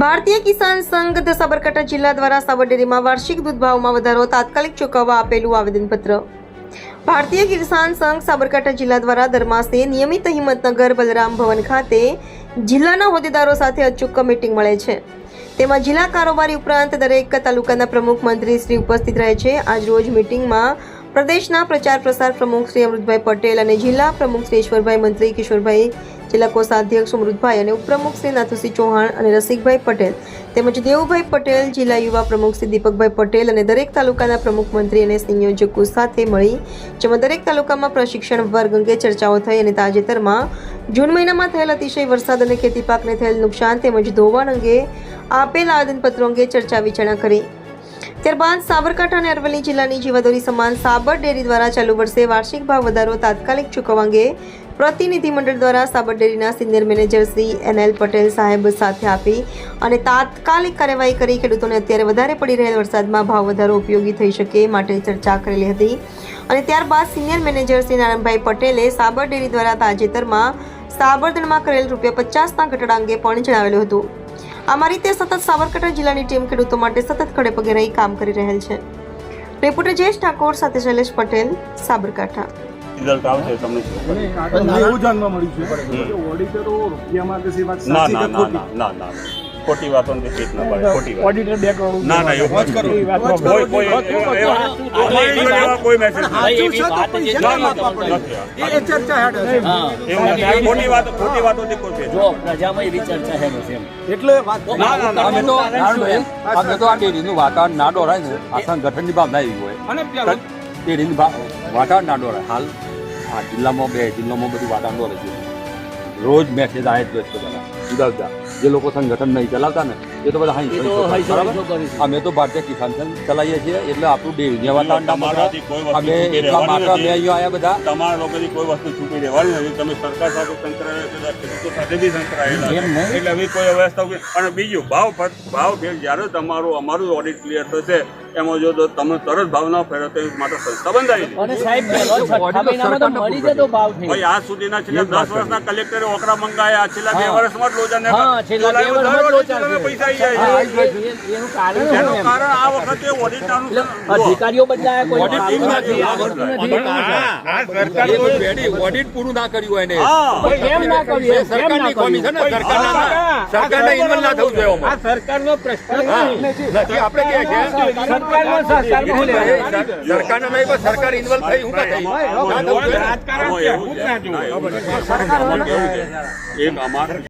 ભારતીય કિસાન સંઘ સાબરકાંઠા જિલ્લા દ્વારા સાબરડેરીમાં વાર્ષિક દૂધ ભાવમાં વધારો તાત્કાલિક ચૂકવવા આપેલું આવેદનપત્ર. ભારતીય કિસાન સંઘ સાબરકાંઠા જિલ્લા દ્વારા દર માસે નિયમિત હિંમતનગર, બલરામ ભવન ખાતે જિલ્લાના હોદ્દેદારો સાથે અચૂક મીટિંગ મળે છે. તેમાં જિલ્લા કારોબારી ઉપરાંત દરેક તાલુકાના પ્રમુખ મંત્રી શ્રી ઉપસ્થિત રહે છે. આજ રોજ મીટિંગમાં પ્રદેશના પ્રચાર પ્રસાર પ્રમુખ શ્રી અમૃતભાઈ પટેલ અને જિલ્લા પ્રમુખ શ્રી ઈશ્વરભાઈ, મંત્રી કિશોરભાઈ જિલ્લા કોષાધ્યક્ષ અમૃતભાઈ અને ઉપપ્રમુખ શ્રી નાથુસિંહ ચૌહાણ અને રસિકભાઈ પટેલ તેમજ દેવુભાઈ પટેલ, જિલ્લા યુવા પ્રમુખ શ્રી દીપકભાઈ પટેલ અને દરેક તાલુકાના પ્રમુખ મંત્રી અને સંયોજકો સાથે મળી, જેમાં દરેક તાલુકામાં પ્રશિક્ષણ વર્ગ અંગે ચર્ચાઓ થઈ અને તાજેતરમાં જૂન મહિનામાં થયેલ અતિશય વરસાદ અને ખેતી પાકને થયેલ નુકસાન તેમજ ધોવાણ અંગે આપેલ આવેદનપત્રો અંગે ચર્ચા વિચારણા કરી. ત્યારબાદ સાબરકાંઠા અને અરવલ્લી જિલ્લાની જીવાદોરી સમાન સાબર ડેરી દ્વારા ચાલુ વર્ષે વાર્ષિક ભાવ વધારો તાત્કાલિક ચૂકવવા અંગે પ્રતિનિધિમંડળ દ્વારા સાબર ડેરીના senior manager Shri NL Patel સાહેબ સાથે આપી અને તાત્કાલિક કાર્યવાહી કરી. ખેડૂતોને અત્યારે વધારે પડી રહેલ વરસાદમાં ભાવ વધારો ઉપયોગી થઈ શકે માટે ચર્ચા કરેલી હતી. અને ત્યારબાદ સિનિયર મેનેજર શ્રી નારાયણભાઈ પટેલે સાબર ડેરી દ્વારા તાજેતરમાં સાબરદણમાં કરેલ રૂપિયા પચાસના ઘટાડા અંગે પણ જણાવેલું હતું. આમાં રીતે સતત સાબરકાંઠા જિલ્લાની ટીમ ખેડૂતો માટે સતત ખડે પગે રહી કામ કરી રહેલ છે. રિપોર્ટર જયેશ ઠાકોર સાથે શૈલેષ પટેલ સાબરકાંઠા. રિઝલ્ટ આવશે તમને એવું જાણવા મળ્યું છે ઓડિટરો રૂપિયામાં કે સેવા ના? ના ના ના. ખોટી વાતો ને ફેક ના પાડે. ખોટી ઓડિટર બે કરોડ ના ના એવું કરો. નથી. વાત કરો. કોઈ કોઈ એવા- એવા- અમારી જોડે એવા કોઈ મેસેજ એવી વાત જ ના, ના, નથી. એ ચર્ચા હેઠળ છે. એવું નથી. આ ખોટી વાતો ખોટી કોઈ જો પ્રજામાં એવી ચર્ચા છે એટલે વાત ના ના ના અમે તો અમે તો આ ડેરીનું વાતાવરણ ના ડોરાય ને. આ સંગઠનની ભાવના એવી હોય. અને ડેરીની વાતાવરણ ના ડોરાય. હાલ આ જિલ્લામાં બે જિલ્લામાં બધું વાતાવરણ ડોરે છે. રોજ મેસેજ આવે જ બધા જુદા જુદા જે લોકો સંગઠન નહીં ચલાવતા ને એ તો બધા હાઈ. અમે તો ભારતીય કિસાન સંઘ ચલાવીએ છીએ એટલે આપણું વસ્તુ અમે એટલા અમે અહીંયા આવ્યા બધા. તમારા લોકોની કોઈ વસ્તુ છૂપી રહેવાની નથી. તમે સરકાર સાથે સંકળાયેલા સાથે બી સંકળાયેલા એમ નહીં. એટલે હવે કોઈ વ્યવસ્થા અને બીજું ભાવ ભાવ ફેર જ્યારે તમારું અમારું ઓડિટ ક્લિયર થશે એમાં જો તમે તરત ભાવ ના ફેરો તો માટે સંસ્થા ભાઈ આજ સુધીના છેલ્લા દસ વર્ષના કલેક્ટરે ઓકરા મંગાયા છેલ્લા બે વર્ષમાં જ લોચા ને હા છેલ્લા બે વર્ષમાં. પૈસા એનું કારણ આ વખતે અધિકારીઓ બદલાયા કોઈ? ઓડિટ નથી. આ પૂરું ના કર્યું હોય કર્યું સરકારની કોમી છે ને કર્યું? સરકારના સરકારને ના થવું જોઈએ આમાં. સરકારનો પ્રશ્ન નથી. આપણે છે? સરકારને નહીં પણ સરકાર ઇન્વોલ્વ થઈ હું ના. ના? એક અમાર